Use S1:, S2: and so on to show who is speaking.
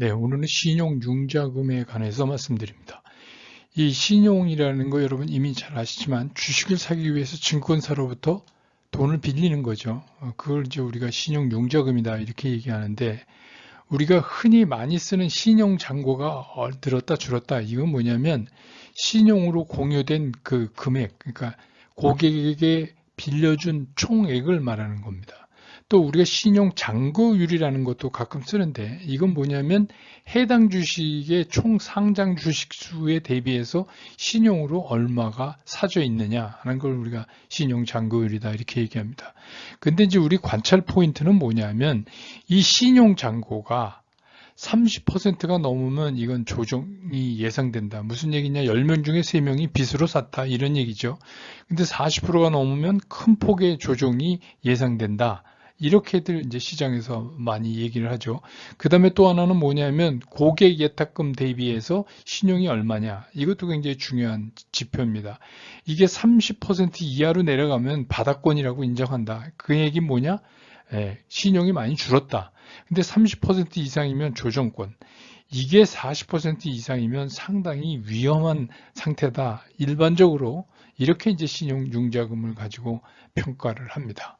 S1: 네, 오늘은 신용융자금에 관해서 말씀드립니다. 이 신용이라는 거 여러분 이미 잘 아시지만 주식을 사기 위해서 증권사로부터 돈을 빌리는 거죠. 어, 그걸 이제 우리가 신용융자금이다 이렇게 얘기하는데 우리가 흔히 많이 쓰는 신용잔고가 들었다 줄었다 이건 뭐냐면 신용으로 공유된 그 금액 그러니까 고객에게 빌려준 총액을 말하는 겁니다. 또 우리가 신용 잔고율이라는 것도 가끔 쓰는데 이건 뭐냐면 해당 주식의 총 상장 주식 수에 대비해서 신용으로 얼마가 사져 있느냐 하는 걸 우리가 신용 잔고율이다 이렇게 얘기합니다. 근데 이제 우리 관찰 포인트는 뭐냐면 이 신용 잔고가 30%가 넘으면 이건 조정이 예상된다. 무슨 얘기냐? 10명 중에 3명이 빚으로 샀다. 이런 얘기죠. 근데 40%가 넘으면 큰 폭의 조정이 예상된다. 이렇게들 이제 시장에서 많이 얘기를 하죠. 그 다음에 또 하나는 뭐냐면 고객 예탁금 대비해서 신용이 얼마냐. 이것도 굉장히 중요한 지표입니다. 이게 30% 이하로 내려가면 바닥권이라고 인정한다. 그 얘기 뭐냐? 예, 신용이 많이 줄었다. 근데 30% 이상이면 조정권. 이게 40% 이상이면 상당히 위험한 상태다. 일반적으로 이렇게 이제 신용 융자금을 가지고 평가를 합니다.